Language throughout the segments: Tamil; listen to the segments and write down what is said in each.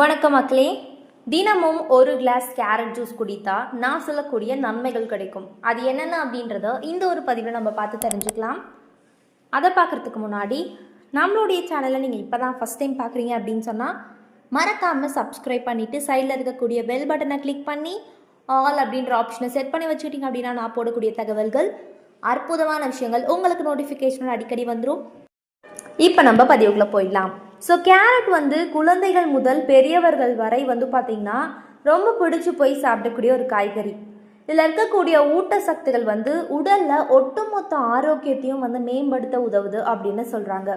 வணக்கம் மக்களே. தினமும் ஒரு கிளாஸ் கேரட் ஜூஸ் குடித்தா நான் சொல்லக்கூடிய நன்மைகள் கிடைக்கும். அது என்னென்ன அப்படின்றத இந்த ஒரு பதிவில் நம்ம பார்த்து தெரிஞ்சுக்கலாம். அதை பார்க்குறதுக்கு முன்னாடி நம்மளுடைய சேனலை நீங்கள் இப்போ தான் ஃபஸ்ட் டைம் பார்க்குறீங்க அப்படின்னு சொன்னால் மறக்காமல் சப்ஸ்கிரைப் பண்ணிவிட்டு சைடில் இருக்கக்கூடிய பெல் பட்டனை கிளிக் பண்ணி ஆல் அப்படின்ற ஆப்ஷனை செட் பண்ணி வச்சுக்கிட்டிங்க அப்படின்னா நான் போடக்கூடிய தகவல்கள் அற்புதமான விஷயங்கள் உங்களுக்கு நோட்டிஃபிகேஷன் அடிக்கடி வந்துடும் இப்போ நம்ம பதிவுக்குள்ளே போயிடலாம். ஸோ கேரட் வந்து குழந்தைகள் முதல் பெரியவர்கள் வரை வந்து பார்த்திங்கன்னா ரொம்ப பிடிச்சி போய் சாப்பிடக்கூடிய ஒரு காய்கறி. இதில் இருக்கக்கூடிய ஊட்டச்சத்துகள் வந்து உடலில் ஒட்டுமொத்த ஆரோக்கியத்தையும் வந்து மேம்படுத்த உதவுது அப்படின்னு சொல்கிறாங்க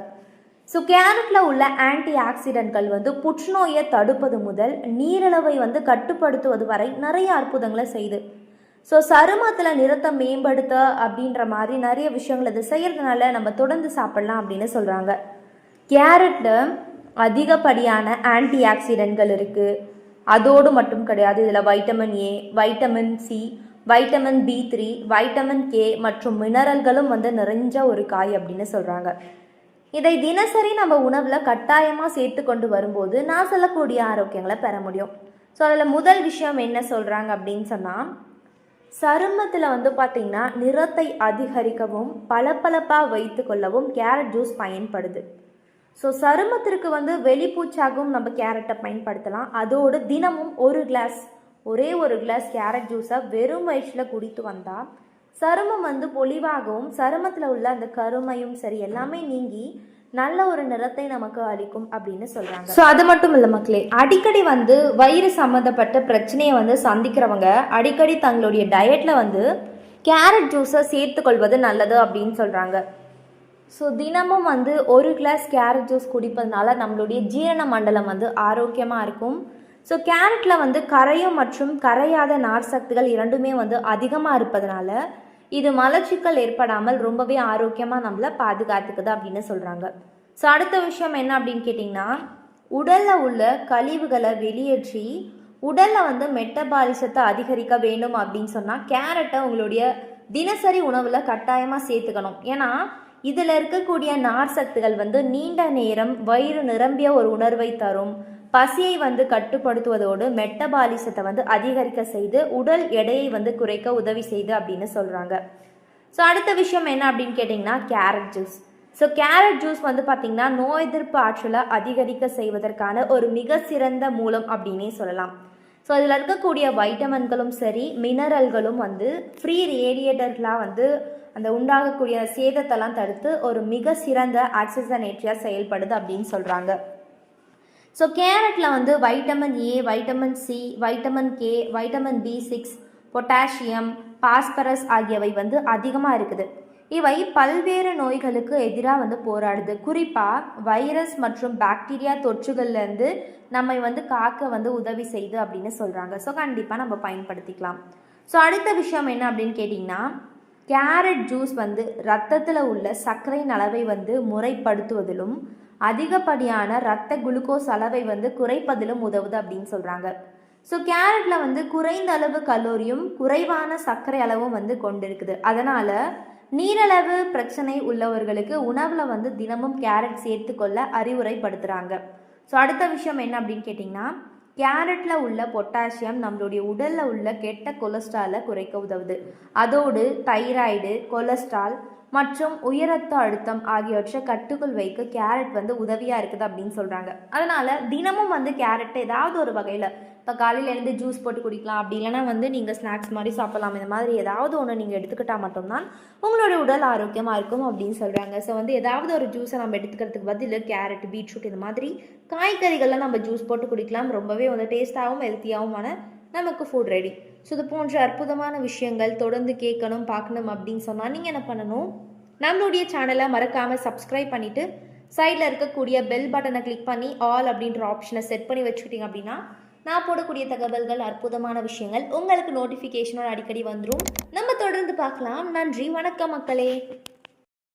ஸோ கேரட்டில் உள்ள ஆன்டி ஆக்சிடென்ட்கள் வந்து புற்றுநோயை தடுப்பது முதல் நீரிழவை வந்து கட்டுப்படுத்துவது வரை நிறைய அற்புதங்களை செய்யுது ஸோ சருமத்தில் நிறத்தை மேம்படுத்த அப்படின்ற மாதிரி நிறைய விஷயங்கள் இது செய்கிறதுனால நம்ம தொடர்ந்து சாப்பிட்லாம் அப்படின்னு சொல்கிறாங்க கேரட்டில் அதிகப்படியான ஆன்டி ஆக்சிடென்ட்கள் இருக்குது அதோடு மட்டும் கிடையாது இதில் vitamin A vitamin C vitamin B three vitamin K மற்றும் மினரல்களும் வந்து நிறைஞ்ச ஒரு காய் அப்படின்னு சொல்கிறாங்க இதை தினசரி நம்ம உணவில் கட்டாயமாக சேர்த்து கொண்டு வரும்போது நான் சொல்லக்கூடிய ஆரோக்கியங்களை பெற முடியும். ஸோ அதில் முதல் விஷயம் என்ன சொல்கிறாங்க அப்படின்னு சொன்னால் சருமத்தில் வந்து பார்த்திங்கன்னா நிறத்தை அதிகரிக்கவும் பளபளப்பாக வைத்து கொள்ளவும் கேரட் ஜூஸ் பயன்படுது. ஸோ சருமத்திற்கு வந்து வெளிப்பூச்சாகவும் நம்ம கேரட்டை பயன்படுத்தலாம். அதோடு தினமும் ஒரு கிளாஸ் ஒரே ஒரு கிளாஸ் கேரட் ஜூஸை வெறும் வயிற்றில் குடித்து வந்தால் சருமம் வந்து பொலிவாகவும் சருமத்தில் உள்ள அந்த கருமையும் சரி எல்லாமே நீங்கி நல்ல ஒரு நிறத்தை நமக்கு அளிக்கும் அப்படின்னு சொல்கிறாங்க ஸோ அது மட்டும் இல்லை மக்களே அடிக்கடி வந்து வயிறு சம்மந்தப்பட்ட பிரச்சனையை வந்து சந்திக்கிறவங்க அடிக்கடி தங்களுடைய டயட்டில் வந்து கேரட் ஜூஸை சேர்த்துக்கொள்வது நல்லது அப்படின்னு சொல்கிறாங்க ஸோ தினமும் வந்து ஒரு கிளாஸ் கேரட் ஜூஸ் குடிப்பதனால நம்மளுடைய ஜீரண மண்டலம் வந்து ஆரோக்கியமாக இருக்கும். ஸோ கேரட்டில் வந்து கரையும் மற்றும் கரையாத நார் சக்திகள் இரண்டுமே வந்து அதிகமாக இருப்பதனால இது மலச்சிக்கல் ஏற்படாமல் ரொம்பவே ஆரோக்கியமாக நம்மளை பாதுகாத்துக்குது அப்படின்னு சொல்கிறாங்க ஸோ அடுத்த விஷயம் என்ன அப்படின்னு கேட்டிங்கன்னா உடலில் உள்ள கழிவுகளை வெளியேற்றி உடலில் வந்து மெட்டபாலிசத்தை அதிகரிக்க வேண்டும் அப்படின்னு சொன்னால் கேரட்டை உங்களுடைய தினசரி உணவில் கட்டாயமாக சேர்த்துக்கணும். ஏன்னா இதில் இருக்கக்கூடிய நார் சத்துகள் வந்து நீண்ட நேரம் வயிறு நிரம்பிய ஒரு உணர்வை தரும். பசியை வந்து கட்டுப்படுத்துவதோடு மெட்டபாலிசத்தை வந்து அதிகரிக்க செய்து உடல் எடையை வந்து குறைக்க உதவி செய்து அப்படின்னு சொல்கிறாங்க ஸோ அடுத்த விஷயம் என்ன அப்படின்னு கேட்டிங்கன்னா carrot juice so carrot juice வந்து பார்த்திங்கன்னா நோய் எதிர்ப்பு ஆற்றலை அதிகரிக்க செய்வதற்கான ஒரு மிக சிறந்த மூலம் அப்படின்னே சொல்லலாம். ஸோ அதில் இருக்கக்கூடிய வைட்டமின்களும் சரி மினரல்களும் வந்து ஃப்ரீ ரேடியேட்டர்களாக வந்து அந்த உண்டாகக்கூடிய சேதத்தெல்லாம் தடுத்து ஒரு மிக சிறந்த ஆக்சிஜனேற்றியாக செயல்படுது அப்படின்னு சொல்கிறாங்க ஸோ கேரட்டில் வந்து vitamin A vitamin C vitamin K vitamin B six potassium phosphorus ஆகியவை வந்து அதிகமாக இருக்குது. இவை பல்வேறு நோய்களுக்கு எதிராக வந்து போராடுது. குறிப்பாக வைரஸ் மற்றும் பாக்டீரியா தொற்றுகள்லேருந்து நம்மை வந்து காக்க வந்து உதவி செய்யுது அப்படின்னு சொல்கிறாங்க ஸோ கண்டிப்பாக நம்ம பயன்படுத்திக்கலாம். ஸோ அடுத்த விஷயம் என்ன அப்படின்னு கேட்டிங்கன்னா கேரட் ஜூஸ் வந்து ரத்தத்தில் உள்ள சர்க்கரையின் அளவை வந்து முறைப்படுத்துவதிலும் அதிகப்படியான இரத்த குளுக்கோஸ் அளவை வந்து குறைப்பதிலும் உதவுது அப்படின்னு சொல்கிறாங்க ஸோ கேரட்டில் வந்து குறைந்த அளவு கலோரியும் குறைவான சர்க்கரை அளவும் வந்து கொண்டிருக்குது. அதனால் நீரளவு பிரச்சனை உள்ளவர்களுக்கு உணவில் வந்து தினமும் கேரட் சேர்த்துக்கொள்ள அறிவுரைப்படுத்துகிறாங்க ஸோ அடுத்த விஷயம் என்ன அப்படின்னு கேட்டிங்கன்னா கேரட்டில் உள்ள பொட்டாசியம் நம்மளுடைய உடலில் உள்ள கெட்ட கொலஸ்ட்ராலை குறைக்க உதவுது. அதோடு தைராய்டு கொலஸ்ட்ரால் மற்றும் உயரத்த அழுத்தம் ஆகியவற்றை கட்டுக்குள் வைக்க கேரட் வந்து உதவியாக இருக்குது அப்படின்னு சொல்கிறாங்க அதனால் தினமும் வந்து கேரட் ஏதாவது ஒரு வகையில் இப்போ காலையில் எழுந்து ஜூஸ் போட்டு குடிக்கலாம். அப்படி இல்லைனா வந்து நீங்கள் ஸ்நாக்ஸ் மாதிரி சாப்பிடலாம். இந்த மாதிரி ஏதாவது ஒன்று நீங்கள் எடுத்துக்கிட்டால் மட்டும்தான் உங்களுடைய உடல் ஆரோக்கியமாக இருக்கும் அப்படின்னு சொல்கிறாங்க ஸோ வந்து ஏதாவது ஒரு ஜூஸை நம்ம எடுத்துக்கிறதுக்கு பதில் கேரட் பீட்ரூட் இந்த மாதிரி காய்கறிகள்லாம் நம்ம ஜூஸ் போட்டு குடிக்கலாம். ரொம்பவே வந்து டேஸ்ட்டாகவும் ஹெல்த்தியாகவுமான நமக்கு ஃபுட் ரெடி ஸோ இது போன்ற அற்புதமான விஷயங்கள் தொடர்ந்து கேட்கணும் பார்க்கணும் அப்படின்னு சொன்னால் நீங்கள் என்ன பண்ணணும்? நம்மளுடைய சேனலை மறக்காமல் சப்ஸ்கிரைப் பண்ணிவிட்டு சைடில் இருக்கக்கூடிய பெல் பட்டனை கிளிக் பண்ணி ஆல் அப்படின்ற ஆப்ஷனை செட் பண்ணி வச்சுக்கிட்டிங்க அப்படின்னா நான் போடக்கூடிய தகவல்கள் அற்புதமான விஷயங்கள் உங்களுக்கு நோட்டிஃபிகேஷனோட அடிக்கடி வந்துடும் நம்ம தொடர்ந்து பார்க்கலாம். நன்றி. வணக்கம் மக்களே.